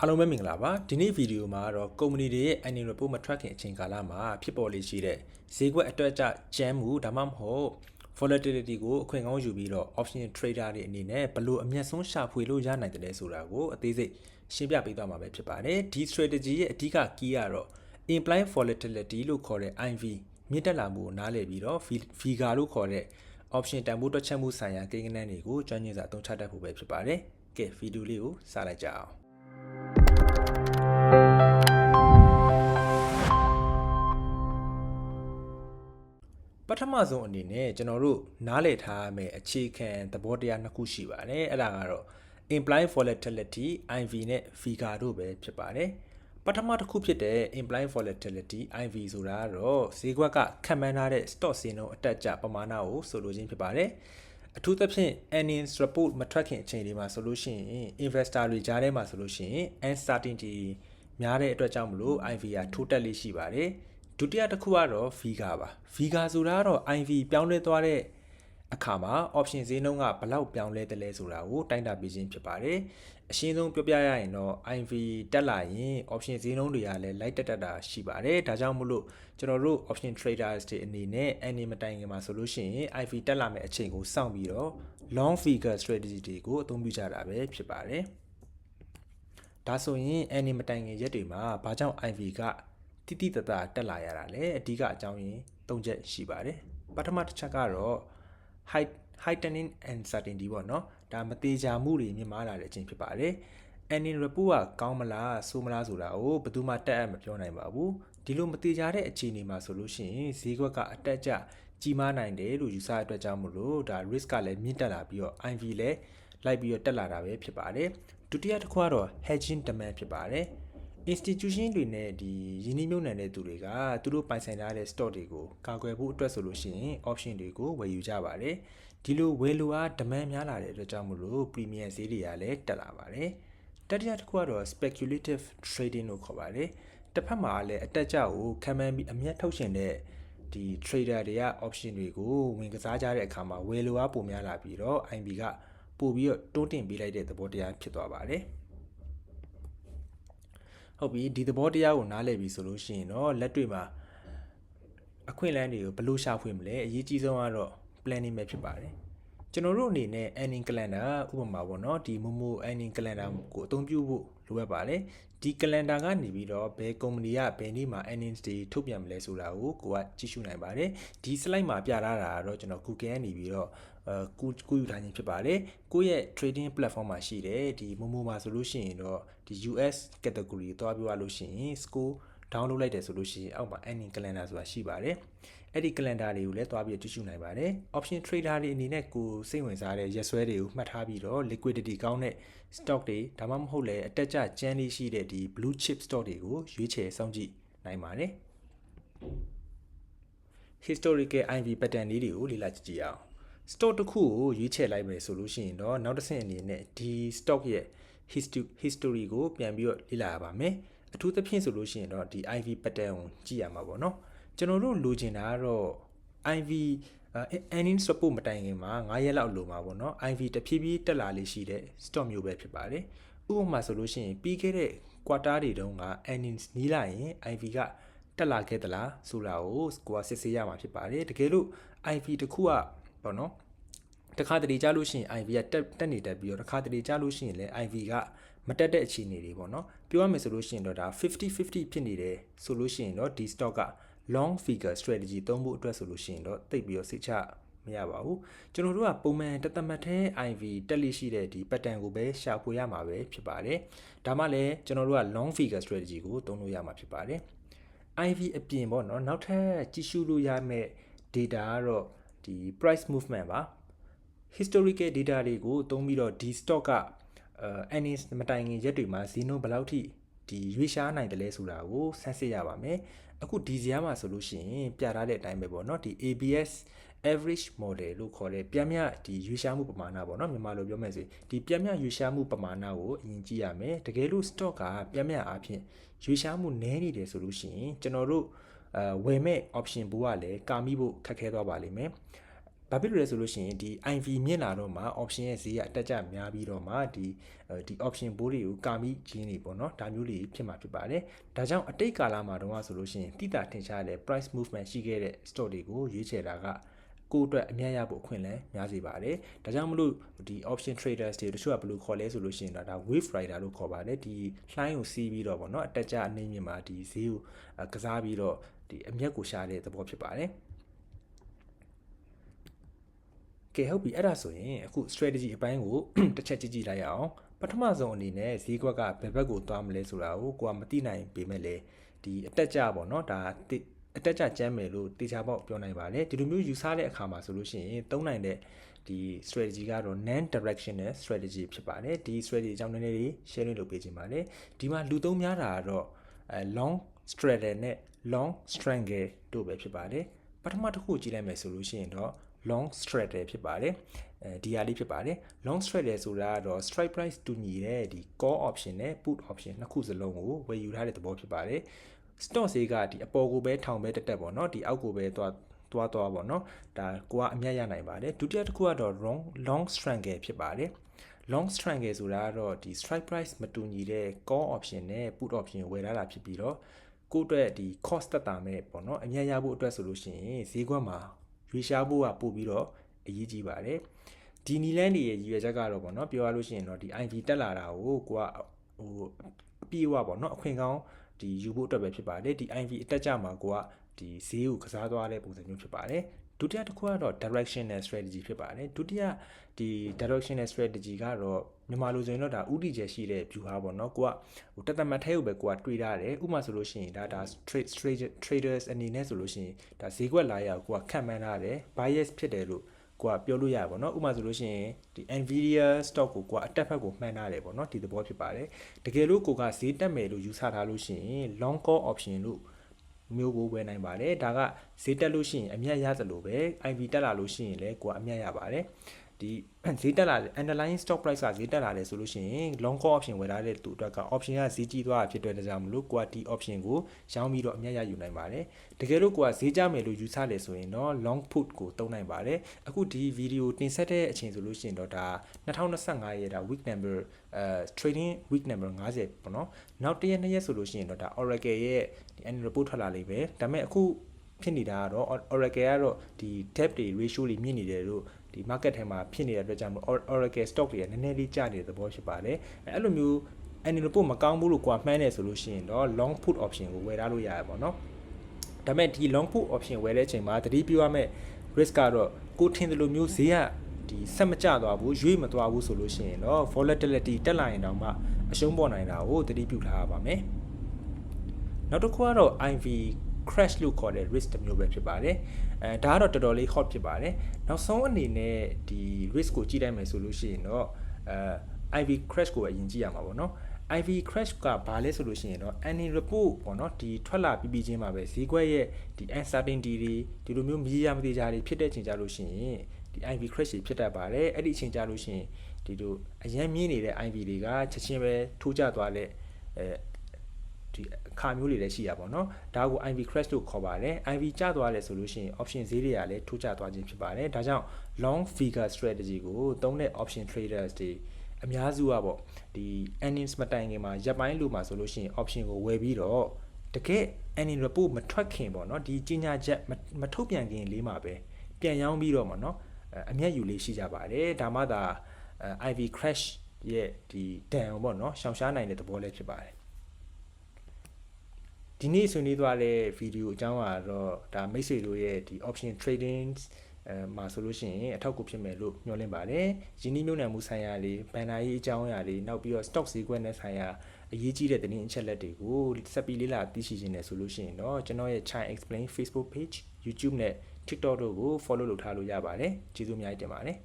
အားလုံးပဲမင်္ဂလာပါဒီနေ့ဗီဒီယိုမှာတော့ကုမ္ပဏီတွေရဲ့ annual report မထွက်ခင်အချိန်ကာလမှာဖြစ်ပေါ်လေရှိတဲ့ဈေးကွက်အတွက်ကြကျန်းမှုဒါမှမဟုတ် volatility ကိုအခွင့်ကောင်းယူပြီးတော့ option trader တွေအနေနဲ့ဘယ်လိုအမြတ်ဆုံးရှာဖွေလို့ရနိုင်တယ်လဲဆိုတာကိုအသေးစိတ်ရှင်းပြပေးသွားမှာပဲဖြစ်ပါတယ်ဒီ strategy ရဲ့အဓိက key ကတော့ implied volatility လို့ခေါ်တဲ့ IV မြင့်တက်လာမှုကိုနားလည်ပြီးတော့ Vega လို့ခေါ်တဲ့ option တန်ဖိုးတွက်ချက်မှုဆိုင်ရာကိန်းဂဏန်းတွေကိုကျွမ်းကျင်စွာအသုံးချတတ်ဖို့ပဲဖြစ်ပါတယ်ကဲဗီဒီယိုလေးကိုစလိုက်ကြအောင် ပထမဆုံးအနေနဲ့ကျွန်တော်တို့နားလည်ထားရမယ့်အခြေခံသဘောတရားနှစ်ခုရှိပါတယ်အဲ့ဒါကတော့ implied volatility IV နဲ့ Vega တို့ပဲဖြစ်ပါတယ်ပထမတစ်ခုဖြစ်တဲ့ implied volatility IV ဆိုတာကတော့ဈေးကွက်ကခံမှန်းထားတဲ့ stock စင်းလုံးအတက်အကျပမာဏကိုဆိုလိုခြင်းဖြစ်ပါတယ်အထူးသဖြင့် earnings report မထွက်ခင်အချိန်တွေမှာဆိုလို့ရှိရင် investor တွေကြားထဲမှာဆိုလို့ရှိရင် uncertainty များတဲ့အတွက်ကြောင့်မလို့ IV ကထိုးတက်လေးရှိပါတယ် ဒုတိယတစ်ခုကတော့ Vega ပါ Vega ဆိုတာကတော့ IV ပြောင်းလဲသွားတဲ့အခါမှာ option ဈေးနှုန်းကဘလောက်ပြောင်းလဲတယ်လဲဆိုတာကိုတိုင်းတာပေးခြင်းဖြစ်ပါတယ်အရှင်းဆုံးပြောပြရရင်တော့ IV တက်လာရင် option ဈေးနှုန်းတွေကလည်း light တက်တက်တာရှိပါတယ်ဒါကြောင့်မို့လို့ကျွန်တော်တို့ option traders တွေအနေနဲ့ any မတိုင်ခင်မှာဆိုလို့ရှိရင် IV တက်လာမယ့်အချိန်ကိုစောင့်ပြီးတော့ long figure strategy တွေကိုအသုံးပြုကြတာပဲဖြစ်ပါတယ်ဒါဆိုရင် any မတိုင်ခင်ရက်တွေမှာဘာကြောင့် IV က တိတိတတတက်လာရတာလဲအဓိကအကြောင်းရင်း၃ချက်ရှိပါတယ်ပထမတစ်ချက်ကတော့ high heightening uncertainty ပေါ့နော်ဒါမသေးချာမှုတွေမြင့်မားလာတဲ့အချိန်ဖြစ်ပါတယ် earning report ကကောင်းမလားဆိုးမလားဆိုတာကိုဘယ်သူမှတက်အပ်မပြောနိုင်ပါဘူးဒီလိုမသေးချာတဲ့အခြေအနေမှာဆိုလို့ရှိရင်ဈေးကွက်ကအတက်အကျကြီးမားနိုင်တယ်လို့ယူဆရတဲ့အတွက်ကြောင့်မို့လို့ဒါ risk ကလည်းမြင့်တက်လာပြီးတော့ IV လည်းလိုက်ပြီးတော့တက်လာတာပဲဖြစ်ပါတယ်ဒုတိယတစ်ခုကတော့ hedging demand ဖြစ်ပါတယ် institution တွေနဲ့ဒီယင်းနှိမ့်မြုပ်နှံတဲ့သူတွေကသူတို့ပိုင်ဆိုင်ထားတဲ့ stock တွေကိုကာကွယ်ဖို့အတွက်ဆိုလို့ရှိရင် option တွေကိုဝယ်ယူကြပါတယ်ဒီလိုဝယ်လိုအား demand များလာတဲ့အတွက်ကြောင့်မို့လို့ premium ဈေးတွေကလည်းတက်လာပါတယ်တတိယတစ်ခုကတော့ speculative trading လို့ခေါ်ပါတယ်တစ်ဖက်မှာလည်းအတက်ကြကိုခံမှန်းပြီးအမျက်ထုတ်ရှင်တဲ့ဒီ trader တွေက option တွေကိုဝင်ကစားကြတဲ့အခါမှာဝယ်လိုအားပိုများလာပြီးတော့ IB ကပို့ပြီးတော့တွန်းတင်ပေးလိုက်တဲ့သဘောတရားဖြစ်သွားပါတယ် ဟုတ်ပြီဒီသဘောတရားကိုနားလည်ပြီဆိုလို့ရှိရင်တော့လက်တွေ့မှာအခွင့်အလမ်းတွေကိုဘယ်လိုရှာဖွေမလဲအရေးကြီးဆုံးကတော့ planning ပဲဖြစ်ပါတယ်ကျွန်တော်တို့အနေနဲ့ earning calendar ဥပမာပေါ့နော်ဒီ momo earning calendar ကိုအသုံးပြုဖို့လိုအပ်ပါတယ်ဒီ calendar ကနေပြီးတော့ဘယ်ကုမ္ပဏီကဘယ်နေ့မှာ earnings တွေထုတ်ပြန်မလဲဆိုတာကိုကိုကကြည့်ရှုနိုင်ပါတယ်ဒီ slide မှာပြထားတာကတော့ကျွန်တော် Google ကနေပြီးတော့အဲ ကူကူယူထားခြင်းဖြစ်ပါတယ်ကိုယ့်ရဲ့ trading platform မှာရှိတယ်ဒီ momo မှာဆိုလို့ရှိရင်တော့ဒီ US category သွားပြောရလို့ရှိရင် score download လိုက်တယ်ဆိုလို့ရှိရင်အောက်မှာ earning calendar ဆိုတာရှိပါတယ်အဲ့ဒီ calendar တွေကိုလည်းသွားပြီးကြည့်ရှုနိုင်ပါတယ် option trader တွေအနေနဲ့ကိုစိတ်ဝင်စားတဲ့ရက်စွဲတွေကိုမှတ်ထားပြီးတော့ liquidity ကောင်းတဲ့ stock တွေဒါမှမဟုတ်လည်းအတက်ကျကျန်းလေးရှိတဲ့ဒီ blue chip stock တွေကိုရွေးချယ်စောင့်ကြည့်နိုင်ပါတယ် historical IV pattern လေးတွေကိုလေ့လာကြည့်ကြည့်အောင် stock တစ်ခုကိုရွေးချယ်လိုက်မယ်ဆိုလို့ရှိရင်တော့နောက်တစ်ဆင့်အနေနဲ့ဒီ stock ရဲ့ history ကိုပြန်ပြီးတော့လေ့လာရပါမယ်အထူးသဖြင့်ဆိုလို့ရှိရင်တော့ဒီ IV pattern ကိုကြည့်ရမှာပေါ့နော်ကျွန်တော်တို့လိုချင်တာကတော့ IV earnings report မတိုင်ခင်မှာ9ရက်လောက်လိုမှာပေါ့နော် IV တဖြည်းဖြည်းတက်လာလေးရှိတဲ့ stock မျိုးပဲဖြစ်ပါတယ်ဥပမာဆိုလို့ရှိရင်ပြီးခဲ့တဲ့ quarter တွေတုန်းက earnings နီးလာရင် IV ကတက်လာခဲ့သလားဆိုတာကိုကိုကစစ်ဆေးရမှာဖြစ်ပါတယ်တကယ်လို့ IV တခုက ပေါ့နော်တခါတလေကြားလို့ရှိရင် IV ကတက်တက်နေတက်ပြီးတော့တခါတလေကြားလို့ရှိရင်လည်း IV ကမတက်တဲ့အခြေအနေတွေပေါ့နော်ပြောရမယ်ဆိုလို့ရှိရင်တော့ဒါ50 50ဖြစ်နေတယ်ဆိုလို့ရှိရင်တော့ဒီ stock က long figure strategy သုံးဖို့အတွက်ဆိုလို့ရှိရင်တော့တိတ်ပြီးတော့စိတ်ချမရပါဘူးကျွန်တော်တို့ကပုံမှန်တသက်မှတ်တဲ့ IV တက်လိရှိတဲ့ဒီ pattern ကိုပဲရှာဖွေရမှာပဲဖြစ်ပါတယ်ဒါမှလည်းကျွန်တော်တို့က long figure strategy ကိုသုံးလို့ရမှာဖြစ်ပါတယ် IV အပြင်ပေါ့နော်နောက်ထပ်ကြည့်ရှုလို့ရမယ့် data ကတော့ ဒီ price movement ပါ historical data တွေကိုသုံးပြီးတော့ဒီ stock ကအဲ earnings မတိုင်ခင်ရက်တွေမှာဈေးနှုန်းဘယ်လောက်ထိဒီရွေးရှားနိုင်တယ်လဲဆိုတာကိုဆန်းစစ်ရပါမယ်အခုဒီဇာတ်မှာဆိုလို့ရှိရင်ပြထားတဲ့အတိုင်းပဲပေါ့နော်ဒီ ABS average model လို့ခေါ်တဲ့ပြမြဒီရွေးရှားမှုပမာဏပေါ့နော်မြန်မာလိုပြောမယ်ဆိုရင်ဒီပြမြရွေးရှားမှုပမာဏကိုအရင်ကြည့်ရမယ်တကယ်လို့ stock ကပြမြအားဖြင့်ရွေးရှားမှုနည်းနေတယ်ဆိုလို့ရှိရင်ကျွန်တော်တို့ အဲဝယ်မဲ့ option ဘူးကလည်းကာမိဖို့ခက်ခဲသွားပါလိမ့်မယ်ဘာဖြစ်လို့လဲဆိုလို့ရှိရင်ဒီ IV မြင့်လာတော့မှ option ရဲ့ဈေးကအတက်ကြများပြီးတော့မှဒီဒီ option ဘိုးတွေကိုကာမိခြင်းတွေပေါ့နော်ဒါမျိုးတွေဖြစ်မှာဖြစ်ပါတယ်ဒါကြောင့်အတိတ်ကာလမှာတော့ဆိုလို့ရှိရင်တိတာထင်ရှားတဲ့ price movement ရှိခဲ့တဲ့ stock တွေကိုရွေးချယ်တာက ကိုယ့်အတွက်အများရဖို့အခွင့်အလမ်းများစေပါတယ်။ဒါကြောင့်မလို့ဒီ option traders တွေတချို့ကဘယ်လိုခေါ်လဲဆိုလို့ရှိရင်တော့ဒါ wave rider လို့ခေါ်ပါတယ်။ဒီလှိုင်းကိုစီးပြီးတော့ဗောနော်အတက်ကြအနေမြင့်မှာဒီဈေးကိုကစားပြီးတော့ဒီအမျက်ကိုရှာတဲ့သဘောဖြစ်ပါတယ်။ကဲဟုတ်ပြီအဲ့ဒါဆိုရင်အခု strategy အပိုင်းကိုတစ်ချက်ကြည့်ကြည့်လိုက်ရအောင်ပထမဆုံးအနေနဲ့ဈေးကွက်ကဘယ်ဘက်ကိုသွားမလဲဆိုတာကိုကိုကမသိနိုင်ပေမဲ့လေဒီအတက်ကြပေါ့နော်ဒါ အတက်ကြကျမ်းမယ်လို့တေချာပေါက်ပြောနိုင်ပါတယ်ဒီလိုမျိုးယူဆတဲ့အခါမှာဆိုလို့ရှိရင်သုံးနိုင်တဲ့ဒီ strategy ကတော့ non directional strategy ဖြစ်ပါတယ်ဒီ strategy အကြောင်းနည်းနည်းလေး share လုပ်ပေးခြင်းပါတယ်ဒီမှာလူသုံးများတာကတော့အဲ long straddle နဲ့ long strangle တို့ပဲဖြစ်ပါတယ်ပထမတစ်ခုကြည့်လိုက်မယ်ဆိုလို့ရှိရင်တော့ long straddle ဖြစ်ပါတယ်အဲဒီဟာလေးဖြစ်ပါတယ် long straddle ဆိုတာကတော့ strike price တူညီတဲ့ဒီ call option နဲ့ put option နှစ်ခုစလုံးကိုဝယ်ယူထားတဲ့သဘောဖြစ်ပါတယ် stock ဈေးကဒီအပေါ်ကိုပဲထောင်ပဲတက်တက်ပေါ့နော်ဒီအောက်ကိုပဲသွားသွားသွားပေါ့နော်ဒါကိုကအမြတ်ရနိုင်ပါတယ်ဒုတိယတစ်ခုကတော့ long long strangle ဖြစ်ပါတယ် long strangle ဆိုတာကတော့ဒီ strike price မတူညီတဲ့ call option နဲ့ put option ဝယ်ထားတာဖြစ်ပြီးတော့ကိုယ့်အတွက်ဒီ cost တက်တာမဲ့ပေါ့နော်အမြတ်ရဖို့အတွက်ဆိုလို့ရှိရင်ဈေးကွက်မှာရွေးရှားဖို့ကပို့ပြီးတော့အရေးကြီးပါတယ်ဒီနီလန်းတွေရဲ့ရည်ရွယ်ချက်ကတော့ပေါ့နော်ပြောရလို့ရှိရင်တော့ဒီ IV တက်လာတာကိုကိုကဟိုအပြေးဝပေါ့နော်အခွင့်ကောင်း ဒီယူဖို့အတွက်ပဲဖြစ်ပါတယ်ဒီ IV အတက်ကြမှာကိုကဒီဈေးကိုကစားသွားတဲ့ပုံစံမျိုးဖြစ်ပါတယ်ဒုတိယတစ်ခုကတော့ directional strategy ဖြစ်ပါတယ်ဒုတိယဒီ directional strategy ကတော့မြန်မာလိုဆိုရင်တော့ဒါဥတီကျရှိတဲ့ view ဟာပေါ့နော်ကိုကဟိုတသက်မထဲကိုပဲကိုကတွေးထားတယ်ဥပမာဆိုလို့ရှိရင်ဒါဒါ trade traders အနေနဲ့ဆိုလို့ရှိရင်ဒါဈေးကွက်လာရကိုကခံမှန်းထားတယ် bias ဖြစ်တယ်လို့ ကိုကပြောလို့ရပါတော့ဥပမာဆိုလို့ရှိရင်ဒီ Nvidia stock ကိုကိုကအတက်ဖက်ကိုမှန်းထားတယ်ပေါ့နော်ဒီသဘောဖြစ်ပါတယ်တကယ်လို့ကိုကဈေးတက်မယ်လို့ယူဆထားလို့ရှိရင် long call option လို့မျိုးကိုဝယ်နိုင်ပါတယ်ဒါကဈေးတက်လို့ရှိရင်အမြတ်ရသလိုပဲ IV တက်လာလို့ရှိရင်လည်းကိုကအမြတ်ရပါတယ် ဒီဈေးတက်လာတယ် underlying stock price ကဈေးတက်လာတယ်ဆိုလို့ရှိရင် long call option ဝယ်ထားတဲ့သူအတွက်က option ကဈေးကြီးသွားတာဖြစ်တဲ့ကြောင့်မလို့ကိုကဒီ option ကိုရောင်းပြီးတော့အမြတ်ရယူနိုင်ပါတယ်တကယ်လို့ကိုကဈေးကျမယ်လို့ယူဆတယ်ဆိုရင်တော့ long put ကိုသုံးနိုင်ပါတယ်အခုဒီ video တင်ဆက်တဲ့အချိန်ဆိုလို့ရှိရင်တော့ဒါ2025ရဲ့ဒါ week number အဲ trading week number 50ပေါ့နော်နောက်တစ်ရက်နှစ်ရက်ဆိုလို့ရှိရင်တော့ဒါ Oracle ရဲ့ဒီ annual report ထွက်လာလိမ့်မယ်ဒါပေမဲ့အခုဖြစ်နေတာကတော့ Oracle ကတော့ဒီ debt တွေ ratio တွေမြင့်နေတယ်လို့ ဒီ market ထဲမှာဖြစ်နေတဲ့အတွက်ကြောင့်မို့ Oracle stock တွေကနည်းနည်းလေးကျနေတဲ့သဘောဖြစ်ပါတယ်အဲ့လိုမျိုး annual report မကောင်းဘူးလို့ကိုကမှန်းနေဆိုလို့ရှိရင်တော့ long put option ကိုဝယ်ထားလို့ရတယ်ပေါ့နော်ဒါပေမဲ့ဒီ long put option ဝယ်တဲ့အချိန်မှာသတိပြုရမယ့် risk ကတော့ကိုထင်တယ်လို့မျိုးဈေးကဒီဆက်မကျသွားဘူးရွေ့မသွားဘူးဆိုလို့ရှိရင်တော့ volatility တက်လာရင်တောင်မှအရှုံးပေါ်နိုင်တာကိုသတိပြုထားရပါမယ်နောက်တစ်ခုကတော့ IV crash လို့ခေါ်တဲ့ risk တစ်မျိုးပဲဖြစ်ပါတယ်အဲဒါကတော့တော်တော်လေး hot ဖြစ်ပါတယ်နောက်ဆုံးအနေနဲ့ဒီ risk ကိုကြည့်လိုက်မယ်ဆိုလို့ရှိရင်တော့အဲ IV crash ကိုပဲအရင်ကြည့်ရမှာပေါ့နော် IV crash ကဘာလဲဆိုလို့ရှိရင်တော့ any report ပေါ့နော်ဒီထွက်လာပြီးပြီးချင်းမှာပဲဈေးကွက်ရဲ့ဒီ uncertainty တွေဒီလိုမျိုးမကြီးရမသေးကြတွေဖြစ်တဲ့ချိန်ကြလို့ရှိရင်ဒီ IV crash တွေဖြစ်တတ်ပါတယ်အဲ့ဒီအချိန်ကြလို့ရှိရင်ဒီလိုအရန်မြင့်နေတဲ့ IV တွေကချက်ချင်းပဲထိုးကျသွားတဲ့အဲ ဒီအခါမျိုးတွေလည်းရှိရပါတော့။ဒါကို IV crash လို့ခေါ်ပါတယ်။ IV ကျသွားတယ်ဆိုလို့ရှိရင် option ဈေးတွေကလည်းထိုးကျသွားခြင်းဖြစ်ပါတယ်။ဒါကြောင့် long figure strategy ကိုသုံးတဲ့ option traders တွေအများစုကပေါ့ဒီ earnings မတိုင်ခင်မှာရပ်ပိုင်းလို့မှာဆိုလို့ရှိရင် option ကိုဝယ်ပြီးတော့တကယ် earning report မထွက်ခင်ပေါ့နော်ဒီကြီးညာချက်မထုတ်ပြန်ခင်လေးမှာပဲပြန်ရောင်းပြီးတော့မှာနော်အမျက်ယူလေးရှိကြပါတယ်ဒါမှသာ IV crash ရဲ့ဒီဒဏ်ပေါ့နော်ရှောင်ရှားနိုင်တဲ့သဘောလေးဖြစ်ပါတယ် ဒီနေ့ဆွေးနွေးသွားတဲ့ဗီဒီယိုအကြောင်းကတော့ဒါမိတ်ဆွေတို့ရဲ့ဒီ option trading အဲမှာဆိုလို့ရှိရင်အထောက်အကူဖြစ်မယ်လို့မျှော်လင့်ပါတယ်။ယင်းနှိမ့်နှံမှုဆိုင်ရာလေးဘန်နာရေးအကြောင်းအရာလေးနောက်ပြီးတော့ stock ဈေးကွက်နဲ့ဆိုင်ရာအရေးကြီးတဲ့သတင်းအချက်လက်တွေကိုဆက်ပြီးလေ့လာသိရှိခြင်းနဲ့ဆိုလို့ရှိရင်တော့ကျွန်တော်ရဲ့ Chai Explain Facebook page YouTube နဲ့ TikTok တို့ကို follow လုပ်ထားလို့ရပါတယ်။ကျေးဇူးအများကြီးတင်ပါတယ်။